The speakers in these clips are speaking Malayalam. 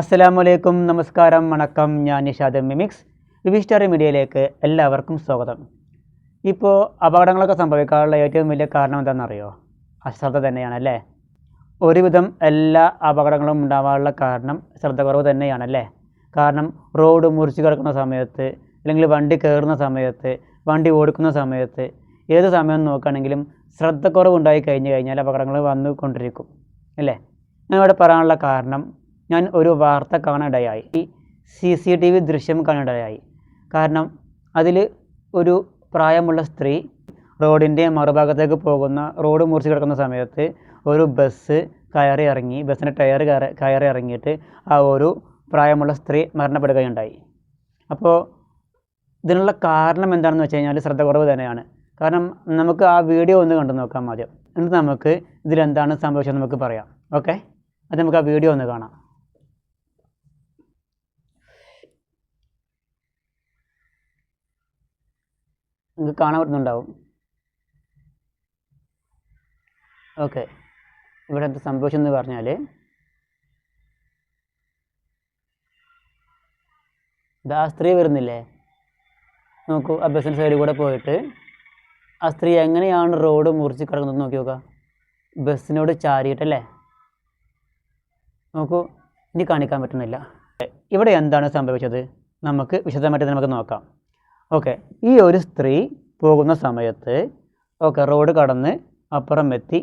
അസ്സലാമു അലൈക്കും നമസ്കാരം വണക്കം. ഞാൻ നിഷാദ് മിമിക്സ്. വിവിസ്റ്റാർ മീഡിയയിലേക്ക് എല്ലാവർക്കും സ്വാഗതം. ഇപ്പോൾ അപകടങ്ങളൊക്കെ സംഭവിക്കാനുള്ള ഏറ്റവും വലിയ കാരണം എന്താണെന്നറിയോ? അശ്രദ്ധ തന്നെയാണ് അല്ലേ ഒരുവിധം എല്ലാ അപകടങ്ങളും ഉണ്ടാവാനുള്ള കാരണം ശ്രദ്ധക്കുറവ് തന്നെയാണല്ലേ? കാരണം റോഡ് മുറിച്ച് കിടക്കുന്ന സമയത്ത് അല്ലെങ്കിൽ വണ്ടി കയറുന്ന സമയത്ത് വണ്ടി ഓടിക്കുന്ന സമയത്ത് ഏത് സമയം നോക്കുകയാണെങ്കിലും ശ്രദ്ധക്കുറവ് ഉണ്ടായി കഴിഞ്ഞ് കഴിഞ്ഞാൽ അപകടങ്ങൾ വന്നുകൊണ്ടിരിക്കും. അല്ലേ? ഞാൻ ഇവിടെ പറയാനുള്ള കാരണം ഞാൻ ഒരു വാർത്ത കാണാനിടയായി. ഈ സി സി ടി വി ദൃശ്യം കാണാനിടയായി. കാരണം അതിൽ ഒരു പ്രായമുള്ള സ്ത്രീ റോഡിന്റെ മറുഭാഗത്തേക്ക് പോകുന്ന റോഡ് മുറിച്ച് കിടക്കുന്ന സമയത്ത് ഒരു ബസ് കയറി ഇറങ്ങി ബസ്സിന്റെ ടയർ കയറി ഇറങ്ങിയിട്ട് ആ ഒരു പ്രായമുള്ള സ്ത്രീ മരണപ്പെടുകയുണ്ടായി. അപ്പോൾ ഇതിനുള്ള കാരണം എന്താണെന്ന് വെച്ച് കഴിഞ്ഞാൽ ശ്രദ്ധക്കുറവ് തന്നെയാണ്. കാരണം നമുക്ക് ആ വീഡിയോ ഒന്ന് കണ്ടു നോക്കാം ആദ്യം. എന്നിട്ട് നമുക്ക് ഇതിലെന്താണ് സംഭവിച്ചത് നമുക്ക് പറയാം. ഓക്കെ? അത് നമുക്ക് ആ വീഡിയോ ഒന്ന് കാണാം. നിങ്ങൾക്ക് കാണാൻ പറ്റുന്നുണ്ടാവും. ഓക്കെ. ഇവിടെ എന്ത് സംഭവിച്ചെന്ന് പറഞ്ഞാൽ ആ സ്ത്രീ വരുന്നില്ലേ? നോക്കൂ ആ ബസ്സിന്റെ സൈഡിൽ കൂടെ പോയിട്ട് ആ സ്ത്രീ എങ്ങനെയാണ് റോഡ് മുറിച്ച് കിടക്കുന്നത് നോക്കി നോക്കുക ബസ്സിനോട് ചാരിയിട്ടല്ലേ? നോക്കൂ ഇനി കാണിക്കാൻ പറ്റുന്നില്ല. ഇവിടെ എന്താണ് സംഭവിച്ചത്? നമുക്ക് വിശദമായിട്ട് നമുക്ക് നോക്കാം. ഓക്കെ. ഈ ഒരു സ്ത്രീ പോകുന്ന സമയത്ത് ഓക്കെ റോഡ് കടന്ന് അപ്പുറം എത്തി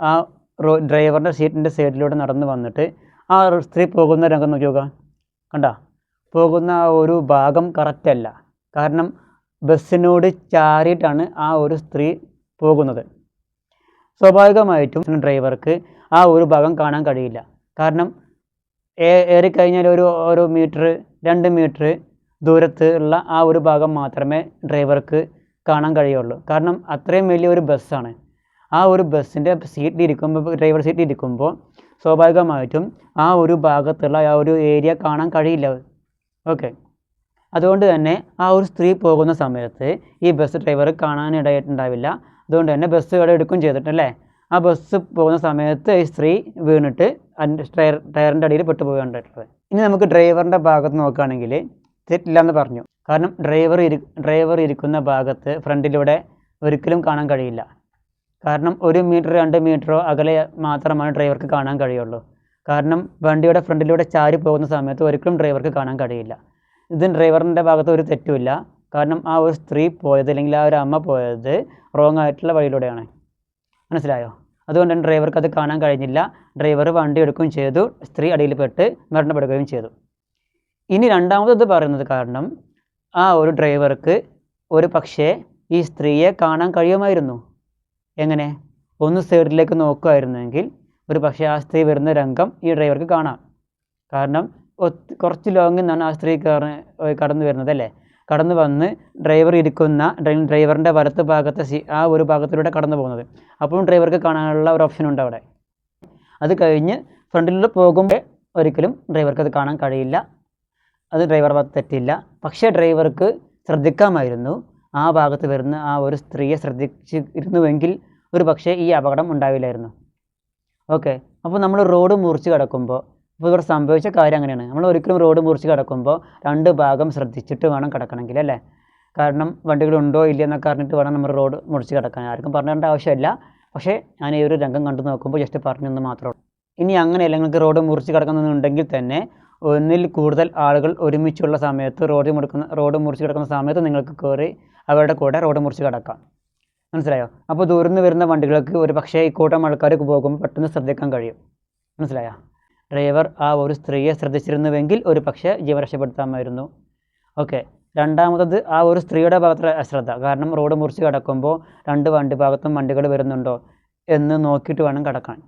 ആ റോ ഡ്രൈവറിന്റെ സീറ്റിന്റെ സൈഡിലൂടെ നടന്ന് വന്നിട്ട് ആ സ്ത്രീ പോകുന്ന രംഗം നോക്കി നോക്കാം. കണ്ട? പോകുന്ന ആ ഒരു ഭാഗം കറക്റ്റല്ല കാരണം ബസ്സിനോട് ചാരിയിട്ടാണ് ആ ഒരു സ്ത്രീ പോകുന്നത്. സ്വാഭാവികമായിട്ടും ഡ്രൈവർക്ക് ആ ഒരു ഭാഗം കാണാൻ കഴിയില്ല. കാരണം ഏറിക്കഴിഞ്ഞാൽ ഒരു ഒരു മീറ്റർ രണ്ട് മീറ്റർ ദൂരത്ത് ഉള്ള ആ ഒരു ഭാഗം മാത്രമേ ഡ്രൈവർക്ക് കാണാൻ കഴിയുള്ളൂ. കാരണം അത്രയും വലിയൊരു ബസ്സാണ്. ആ ഒരു ബസ്സിന്റെ സീറ്റിൽ ഇരിക്കുമ്പോൾ ഡ്രൈവർ സീറ്റിൽ ഇരിക്കുമ്പോൾ സ്വാഭാവികമായിട്ടും ആ ഒരു ഭാഗത്തുള്ള ആ ഒരു ഏരിയ കാണാൻ കഴിയില്ല. ഓക്കെ. അതുകൊണ്ട് തന്നെ ആ ഒരു സ്ത്രീ പോകുന്ന സമയത്ത് ഈ ബസ് ഡ്രൈവർ കാണാനിടയിട്ടുണ്ടാവില്ല അതുകൊണ്ട് തന്നെ ബസ് ഇവിടെ എടുക്കുകയും ചെയ്തിട്ടല്ലേ ആ ബസ് പോകുന്ന സമയത്ത് ഈ സ്ത്രീ വീണിട്ട് ടയർ ടയറിന്റെ അടിയിൽ പെട്ടുപോയിട്ടുള്ളത് ഇനി നമുക്ക് ഡ്രൈവറിന്റെ ഭാഗത്ത് നോക്കുകയാണെങ്കിൽ തെറ്റില്ല എന്ന് പറഞ്ഞു. കാരണം ഡ്രൈവർ ഇരി ഡ്രൈവർ ഇരിക്കുന്ന ഭാഗത്ത് ഫ്രണ്ടിലൂടെ ഒരിക്കലും കാണാൻ കഴിയില്ല. കാരണം ഒരു മീറ്റർ രണ്ട് മീറ്ററോ അകലെ മാത്രമാണ് ഡ്രൈവർക്ക് കാണാൻ കഴിയുള്ളൂ. കാരണം വണ്ടിയുടെ ഫ്രണ്ടിലൂടെ ചാരി പോകുന്ന സമയത്ത് ഒരിക്കലും ഡ്രൈവർക്ക് കാണാൻ കഴിയില്ല. ഇത് ഡ്രൈവറിന്റെ ഭാഗത്ത് ഒരു തെറ്റുമില്ല. കാരണം ആ ഒരു സ്ത്രീ പോയത് അല്ലെങ്കിൽ ആ ഒരു അമ്മ പോയത് റോങ് ആയിട്ടുള്ള വഴിയിലൂടെയാണ്. മനസ്സിലായോ? അതുകൊണ്ട് ഡ്രൈവർക്ക് അത് കാണാൻ കഴിഞ്ഞില്ല. ഡ്രൈവർ വണ്ടി എടുക്കുകയും ചെയ്തു. സ്ത്രീ അടിയിൽപ്പെട്ട് മരണപ്പെടുകയും ചെയ്തു. ഇനി രണ്ടാമത് പറയുന്നത് കാരണം ആ ഒരു ഡ്രൈവർക്ക് ഒരു പക്ഷേ ഈ സ്ത്രീയെ കാണാൻ കഴിയുമായിരുന്നു. എങ്ങനെ? ഒന്ന് സൈഡിലേക്ക് നോക്കുമായിരുന്നെങ്കിൽ ഒരു പക്ഷേ ആ സ്ത്രീ വരുന്ന രംഗം ഈ ഡ്രൈവർക്ക് കാണാം. കാരണം കുറച്ച് ലോങ്ങിൽ നിന്നാണ് ആ സ്ത്രീ കടന്നു വരുന്നത് അല്ലേ? കടന്നു വന്ന് ഡ്രൈവർ ഇരിക്കുന്ന ഡ്രൈ- ഡ്രൈവറിന്റെ വലത്ത് ഭാഗത്തെ സീ ആ ഒരു ഭാഗത്തിലൂടെ കടന്നു പോകുന്നത്. അപ്പോഴും ഡ്രൈവർക്ക് കാണാനുള്ള ഒരു ഓപ്ഷൻ ഉണ്ട് അവിടെ. അത് കഴിഞ്ഞ് ഫ്രണ്ടിലൂടെ പോകുമ്പോൾ ഒരിക്കലും ഡ്രൈവർക്ക് അത് കാണാൻ കഴിയില്ല. അത് ഡ്രൈവർ ഭാഗത്ത് തെറ്റില്ല. പക്ഷേ ഡ്രൈവർക്ക് ശ്രദ്ധിക്കാമായിരുന്നു. ആ ഭാഗത്ത് വരുന്ന ആ ഒരു സ്ത്രീയെ ശ്രദ്ധിച്ചിരുന്നുവെങ്കിൽ ഒരു പക്ഷേ ഈ അപകടം ഉണ്ടാവില്ലായിരുന്നു. ഓക്കെ. അപ്പോൾ നമ്മൾ റോഡ് മുറിച്ച് കിടക്കുമ്പോൾ ഇപ്പോൾ ഇവിടെ സംഭവിച്ച കാര്യം അങ്ങനെയാണ്. നമ്മൾ ഒരിക്കലും റോഡ് മുറിച്ച് കിടക്കുമ്പോൾ രണ്ട് ഭാഗം ശ്രദ്ധിച്ചിട്ട് വേണം കിടക്കണമെങ്കിൽ അല്ലേ? കാരണം വണ്ടികളുണ്ടോ ഇല്ല എന്നൊക്കെ അറിഞ്ഞിട്ട് വേണം നമ്മൾ റോഡ് മുറിച്ച് കിടക്കാൻ. ആർക്കും പറഞ്ഞേണ്ട ആവശ്യമില്ല. പക്ഷേ ഞാൻ ഈ ഒരു രംഗം കണ്ടു നോക്കുമ്പോൾ ജസ്റ്റ് പറഞ്ഞെന്ന് മാത്രമേ ഇനി അങ്ങനെയല്ല നിങ്ങൾക്ക് റോഡ് മുറിച്ച് കിടക്കുന്നുണ്ടെങ്കിൽ തന്നെ ഒന്നിൽ കൂടുതൽ ആളുകൾ ഒരുമിച്ചുള്ള സമയത്ത് റോഡ് മുടക്കുന്ന റോഡ് മുറിച്ച് കിടക്കുന്ന സമയത്ത് നിങ്ങൾക്ക് കയറി അവരുടെ കൂടെ റോഡ് മുറിച്ച് കിടക്കാം. മനസ്സിലായോ? അപ്പോൾ ദൂരുന്ന് വരുന്ന വണ്ടികൾക്ക് ഒരു പക്ഷേ ഈ കൂട്ടം ആൾക്കാർ പോകുമ്പോൾ പെട്ടെന്ന് ശ്രദ്ധിക്കാൻ കഴിയും. മനസ്സിലായോ? ഡ്രൈവർ ആ ഒരു സ്ത്രീയെ ശ്രദ്ധിച്ചിരുന്നുവെങ്കിൽ ഒരു പക്ഷേ ജീവൻ രക്ഷപ്പെടുത്താമായിരുന്നു. ഓക്കെ. രണ്ടാമത്തത് ആ ഒരു സ്ത്രീയുടെ ഭാഗത്തെ അശ്രദ്ധ. കാരണം റോഡ് മുറിച്ച് കിടക്കുമ്പോൾ രണ്ട് വണ്ടി ഭാഗത്തും വണ്ടികൾ വരുന്നുണ്ടോ എന്ന് നോക്കിയിട്ട് വേണം കിടക്കാൻ.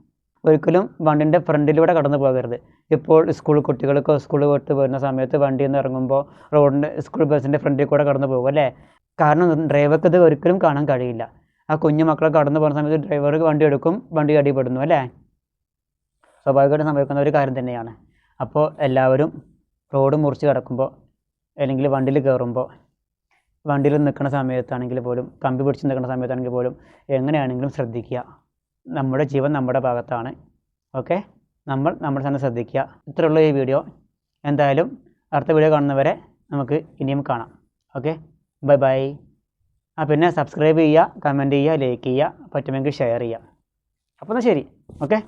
ഒരിക്കലും വണ്ടിന്റെ ഫ്രണ്ടിലൂടെ കടന്നു പോകരുത്. ഇപ്പോൾ സ്കൂൾ കുട്ടികൾക്ക് സ്കൂൾ വിട്ട് വരുന്ന സമയത്ത് വണ്ടിയിൽ നിന്ന് ഇറങ്ങുമ്പോൾ റോഡിന്റെ സ്കൂൾ ബസ്സിന്റെ ഫ്രണ്ടിൽ കൂടെ കടന്നു പോകും അല്ലേ? കാരണം ഡ്രൈവർക്ക് ഇത് ഒരിക്കലും കാണാൻ കഴിയില്ല. ആ കുഞ്ഞു മക്കളെ കടന്നു പോകുന്ന സമയത്ത് ഡ്രൈവർ വണ്ടി എടുക്കും വണ്ടി അടിപ്പെടുന്നു അല്ലേ? സ്വാഭാവികമായിട്ട് സംഭവിക്കുന്ന ഒരു കാര്യം തന്നെയാണ്. അപ്പോൾ എല്ലാവരും റോഡ് മുറിച്ച് കിടക്കുമ്പോൾ അല്ലെങ്കിൽ വണ്ടിയിൽ കയറുമ്പോൾ വണ്ടിയിൽ നിൽക്കുന്ന സമയത്താണെങ്കിൽ പോലും കമ്പി പിടിച്ച് നിൽക്കുന്ന സമയത്താണെങ്കിൽ പോലും എങ്ങനെയാണെങ്കിലും ശ്രദ്ധിക്കുക. നമ്മുടെ ജീവൻ നമ്മുടെ ഭാഗത്താണ്. ഓക്കെ നമ്മൾ നമ്മുടെ തന്നെ ശ്രദ്ധിക്കുക. ഇത്രയുള്ള ഈ വീഡിയോ എന്തായാലും അടുത്ത വീഡിയോ കാണുന്നവരെ നമുക്ക് ഇനിയും കാണാം. ഓക്കെ ബൈ ബൈ ആ പിന്നെ സബ്സ്ക്രൈബ് ചെയ്യുക കമന്റ് ചെയ്യുക ലൈക്ക് ചെയ്യുക പറ്റുമെങ്കിൽ ഷെയർ ചെയ്യുക. അപ്പോൾ എന്നാൽ ശരി. ഓക്കെ